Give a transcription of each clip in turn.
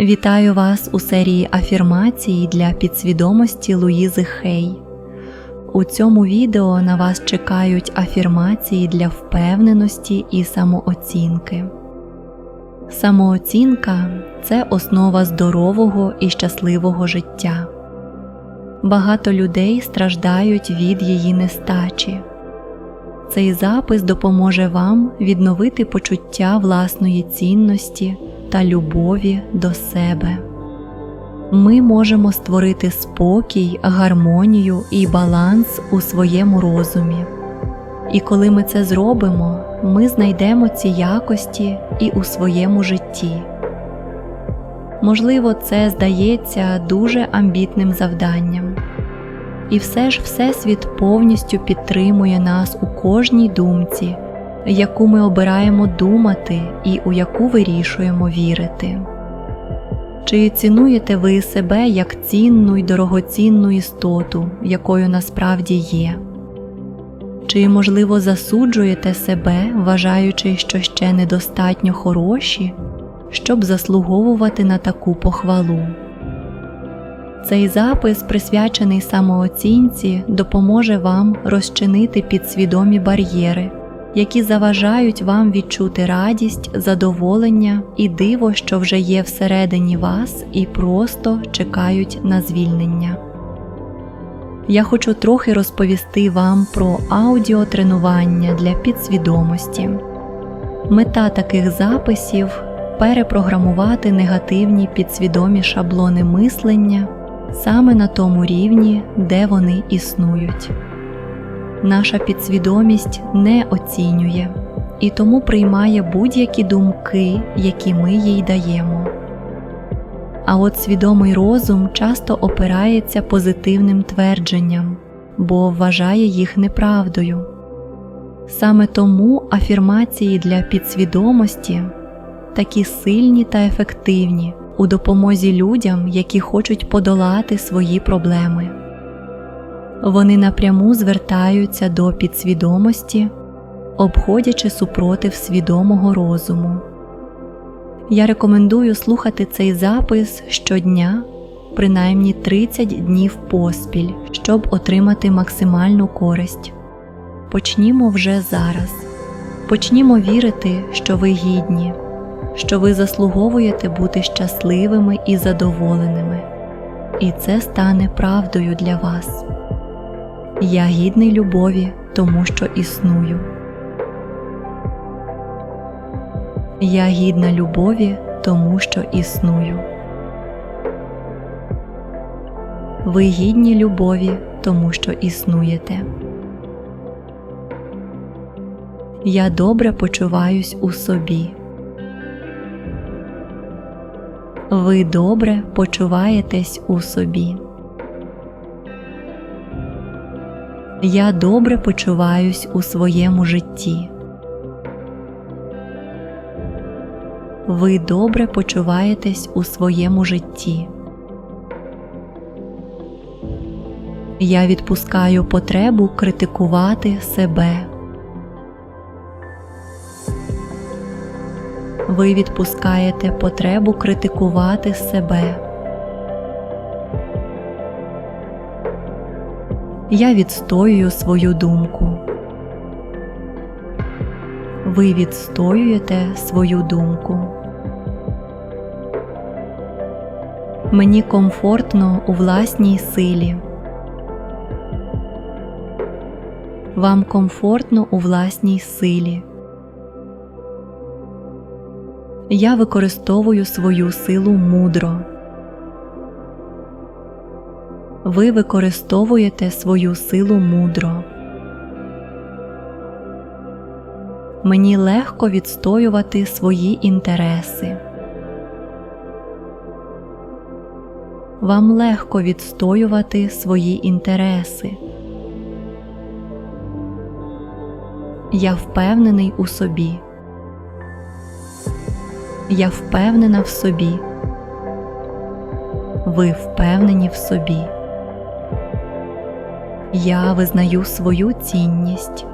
Вітаю вас у серії афірмацій для підсвідомості Луїзи Хей. У цьому відео на вас чекають афірмації для впевненості і самооцінки. Самооцінка це основа здорового і щасливого життя. Багато людей страждають від її нестачі. Цей запис допоможе вам відновити почуття власної цінності та любові до себе. Ми можемо створити спокій, гармонію і баланс у своєму розумі. І коли ми це зробимо, ми знайдемо ці якості і у своєму житті. Можливо, це здається дуже амбітним завданням. І все ж Всесвіт повністю підтримує нас у кожній думці, яку ми обираємо думати і у яку вирішуємо вірити. Чи цінуєте ви себе як цінну й дорогоцінну істоту, якою насправді є? Чи, можливо, засуджуєте себе, вважаючи, що ще недостатньо хороші, щоб заслуговувати на таку похвалу? Цей запис, присвячений самооцінці, допоможе вам розчинити підсвідомі бар'єри, які заважають вам відчути радість, задоволення і диво, що вже є всередині вас, і просто чекають на звільнення. Я хочу трохи розповісти вам про аудіотренування для підсвідомості. Мета таких записів перепрограмувати негативні підсвідомі шаблони мислення саме на тому рівні, де вони існують. Наша підсвідомість не оцінює і тому приймає будь-які думки, які ми їй даємо. А от свідомий розум часто опирається позитивним твердженням, бо вважає їх неправдою. Саме тому афірмації для підсвідомості такі сильні та ефективні у допомозі людям, які хочуть подолати свої проблеми. Вони напряму звертаються до підсвідомості, обходячи супротив свідомого розуму. Я рекомендую слухати цей запис щодня, принаймні 30 днів поспіль, щоб отримати максимальну користь. Почнімо вже зараз. Почнімо вірити, що ви гідні, що ви заслуговуєте бути щасливими і задоволеними, і це стане правдою для вас. Я гідний любові, тому що існую. Я гідна любові, тому що існую. Ви гідні любові, тому що існуєте. Я добре почуваюсь у собі. Ви добре почуваєтесь у собі. Я добре почуваюсь у своєму житті. Ви добре почуваєтесь у своєму житті. Я відпускаю потребу критикувати себе. Ви відпускаєте потребу критикувати себе. Я відстоюю свою думку. Ви відстоюєте свою думку. Мені комфортно у власній силі. Вам комфортно у власній силі. Я використовую свою силу мудро. Ви використовуєте свою силу мудро. Мені легко відстоювати свої інтереси. Вам легко відстоювати свої інтереси. Я впевнений у собі. Я впевнена в собі. Ви впевнені в собі. Я визнаю свою цінність.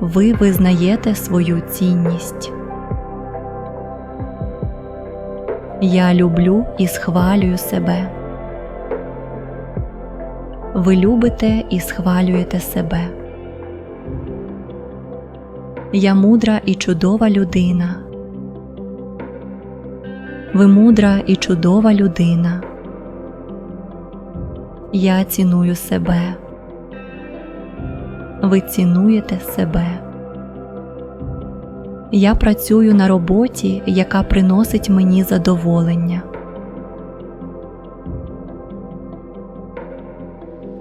Ви визнаєте свою цінність. Я люблю і схвалюю себе. Ви любите і схвалюєте себе. Я мудра і чудова людина. Ви мудра і чудова людина. Я ціную себе. Ви цінуєте себе. Я працюю на роботі, яка приносить мені задоволення.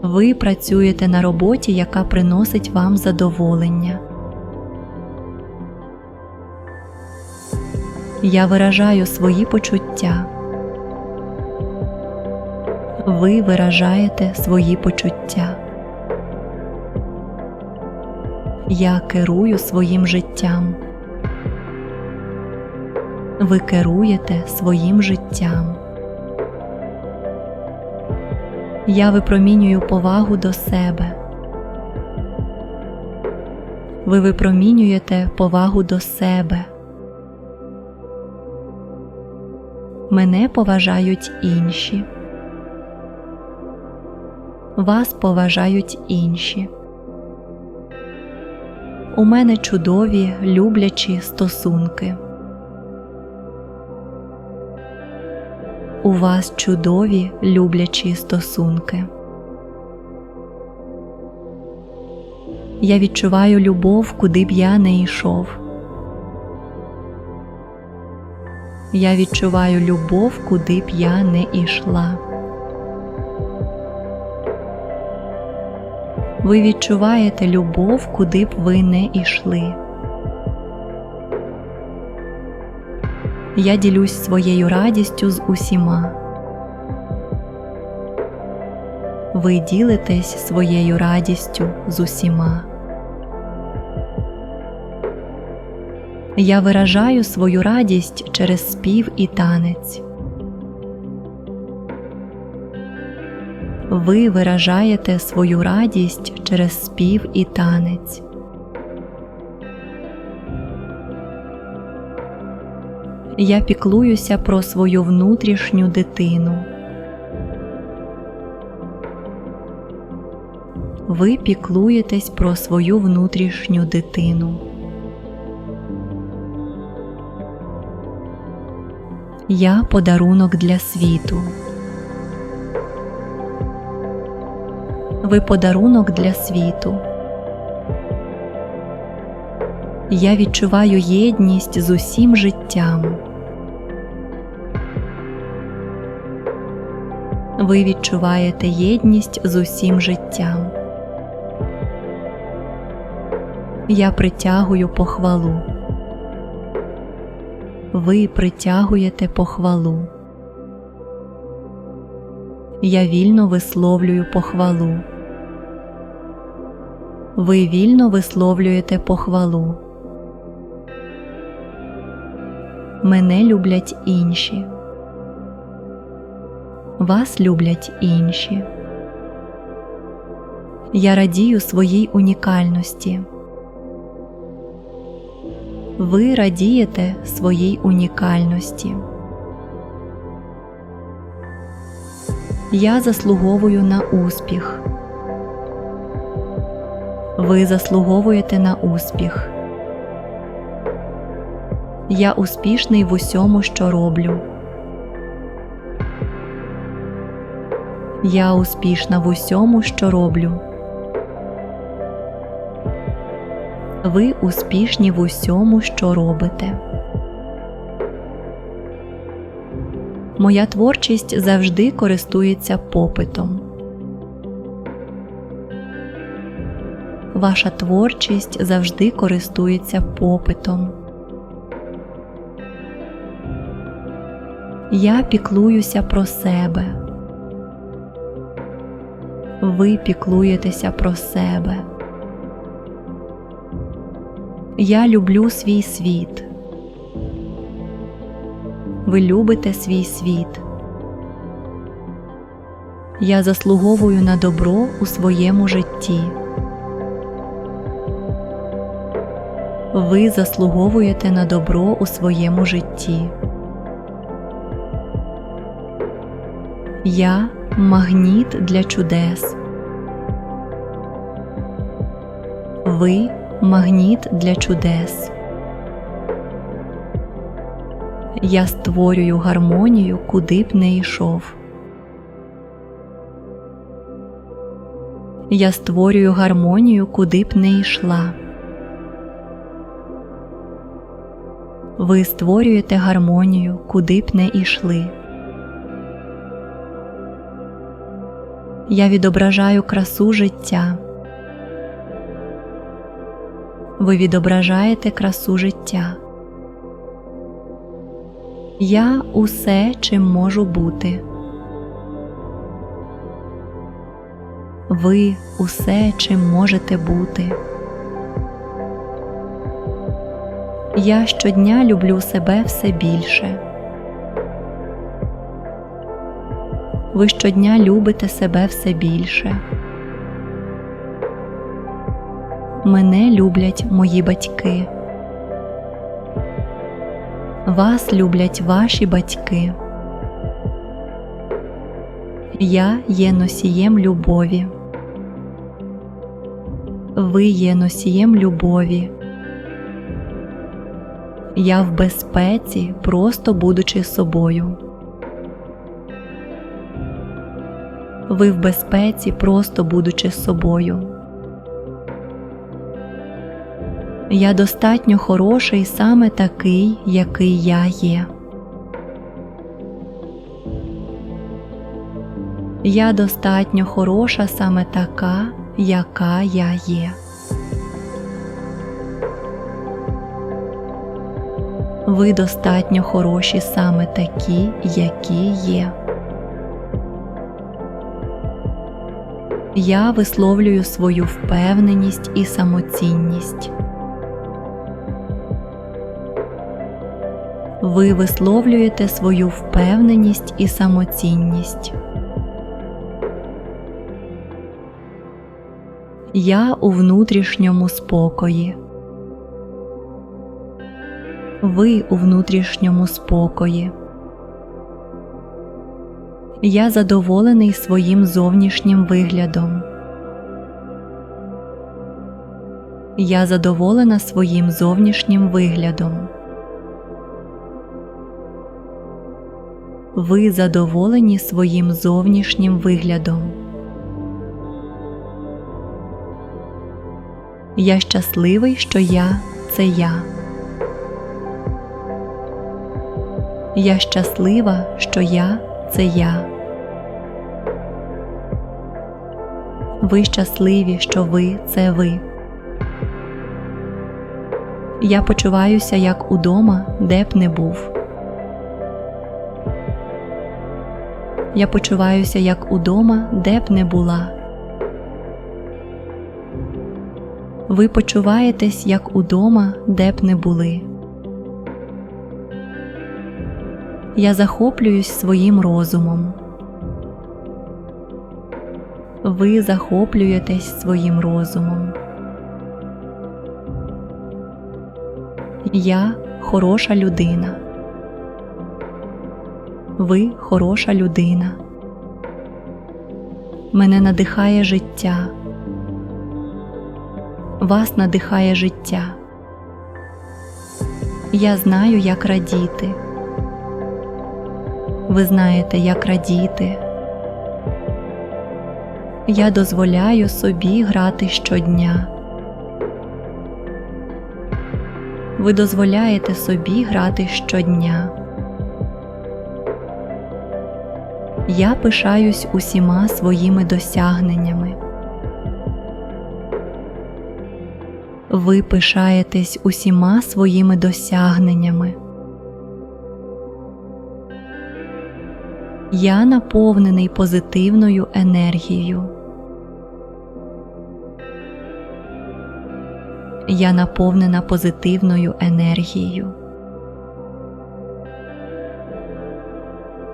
Ви працюєте на роботі, яка приносить вам задоволення. Я виражаю свої почуття. Ви виражаєте свої почуття. Я керую своїм життям. Ви керуєте своїм життям. Я випромінюю повагу до себе. Ви випромінюєте повагу до себе. Мене поважають інші. Вас поважають інші. У мене чудові люблячі стосунки. У вас чудові люблячі стосунки. Я відчуваю любов, куди б я не йшов. Я відчуваю любов, куди б я не йшла. Ви відчуваєте любов, куди б ви не йшли. Я ділюсь своєю радістю з усіма. Ви ділитесь своєю радістю з усіма. Я виражаю свою радість через спів і танець. Ви виражаєте свою радість через спів і танець. Я піклуюся про свою внутрішню дитину. Ви піклуєтесь про свою внутрішню дитину. Я подарунок для світу. Ви подарунок для світу. Я відчуваю єдність з усім життям. Ви відчуваєте єдність з усім життям. Я притягую похвалу. Ви притягуєте похвалу. Я вільно висловлюю похвалу. Ви вільно висловлюєте похвалу. Мене люблять інші. Вас люблять інші. Я радію своїй унікальності. Ви радієте своїй унікальності. Я заслуговую на успіх. Ви заслуговуєте на успіх. Я успішний в усьому, що роблю. Я успішна в усьому, що роблю. Ви успішні в усьому, що робите. Моя творчість завжди користується попитом. Ваша творчість завжди користується попитом. Я піклуюся про себе. Ви піклуєтеся про себе. Я люблю свій світ. Ви любите свій світ. Я заслуговую на добро у своєму житті. Ви заслуговуєте на добро у своєму житті. Я магніт для чудес. Ви магніт для чудес. Я створюю гармонію, куди б не йшов. Я створюю гармонію, куди б не йшла. Ви створюєте гармонію, куди б не йшли. Я відображаю красу життя. Ви відображаєте красу життя. Я усе, чим можу бути. Ви усе, чим можете бути. Я щодня люблю себе все більше. Ви щодня любите себе все більше. Мене люблять мої батьки. Вас люблять ваші батьки. Я є носієм любові. Ви є носієм любові. Я в безпеці, просто будучи собою. Ви в безпеці, просто будучи собою. Я достатньо хороший саме такий, який я є. Я достатньо хороша саме така, яка я є. Ви достатньо хороші саме такі, які є. Я висловлюю свою впевненість і самоцінність. Ви висловлюєте свою впевненість і самоцінність. Я у внутрішньому спокої. Ви у внутрішньому спокої. Я задоволений своїм зовнішнім виглядом. Я задоволена своїм зовнішнім виглядом. Ви задоволені своїм зовнішнім виглядом. Я щасливий, що я це я. Я щаслива, що я це я. Ви щасливі, що ви це ви. Я почуваюся як удома, де б не був. Я почуваюся як удома, де б не була. Ви почуваєтесь як удома, де б не були. Я захоплююсь своїм розумом. Ви захоплюєтесь своїм розумом. Я хороша людина. Ви хороша людина. Мене надихає життя. Вас надихає життя. Я знаю, як радіти. Ви знаєте, як радіти. Я дозволяю собі грати щодня. Ви дозволяєте собі грати щодня. Я пишаюсь усіма своїми досягненнями. Ви пишаєтесь усіма своїми досягненнями. Я наповнений позитивною енергією. Я наповнена позитивною енергією.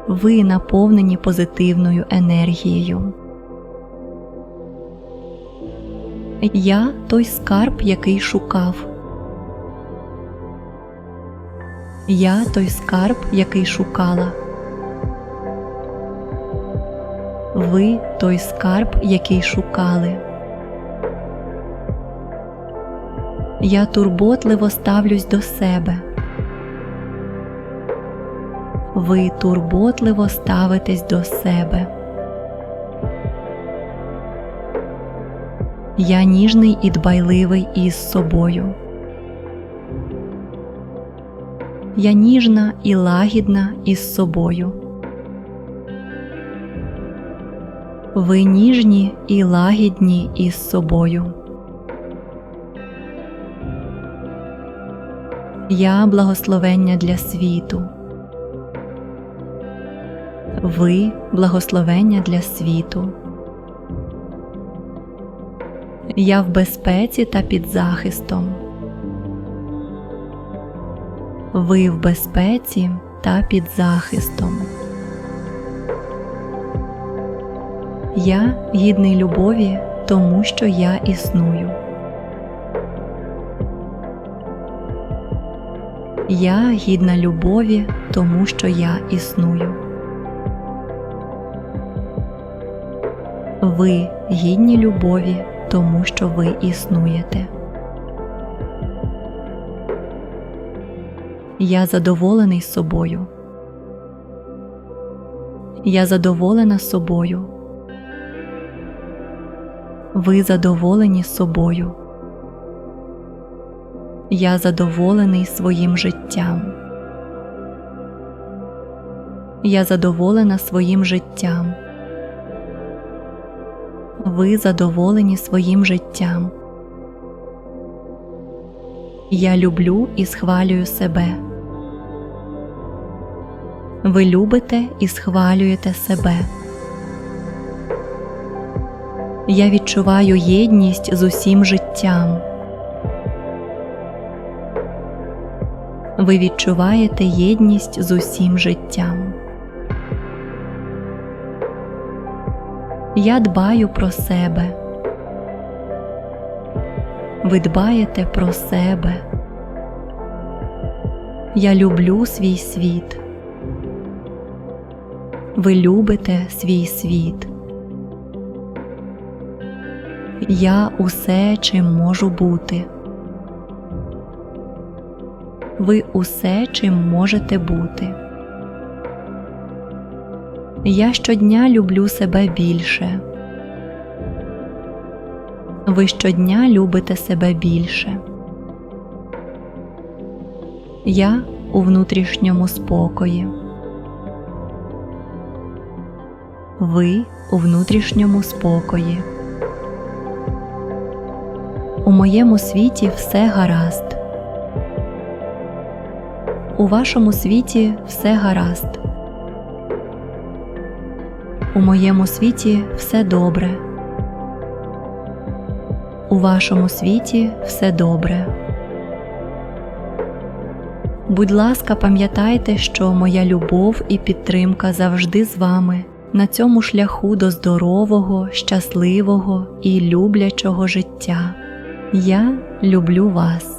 Ви наповнені позитивною енергією. Я той скарб, який шукав. Я той скарб, який шукала. Ви той скарб, який шукали. Я турботливо ставлюсь до себе. Ви турботливо ставитесь до себе. Я ніжний і дбайливий із собою. Я ніжна і лагідна із собою. Ви ніжні і лагідні із собою. Я благословення для світу. Ви благословення для світу. Я в безпеці та під захистом. Ви в безпеці та під захистом. Я гідний любові, тому що я існую. Я гідна любові, тому що я існую. Ви гідні любові, тому що ви існуєте. Я задоволений собою. Я задоволена собою. Ви задоволені собою. Я задоволений своїм життям. Я задоволена своїм життям. Ви задоволені своїм життям. Я люблю і схвалюю себе. Ви любите і схвалюєте себе. Я відчуваю єдність з усім життям. Ви відчуваєте єдність з усім життям. Я дбаю про себе. Ви дбаєте про себе. Я люблю свій світ. Ви любите свій світ. Я усе, чим можу бути. Ви усе, чим можете бути. Я щодня люблю себе більше. Ви щодня любите себе більше. Я у внутрішньому спокої. Ви у внутрішньому спокої. Моєму світі все гаразд. У вашому світі все гаразд. У моєму світі все добре. У вашому світі все добре. Будь ласка, пам'ятайте, що моя любов і підтримка завжди з вами на цьому шляху до здорового, щасливого і люблячого життя. Я люблю вас.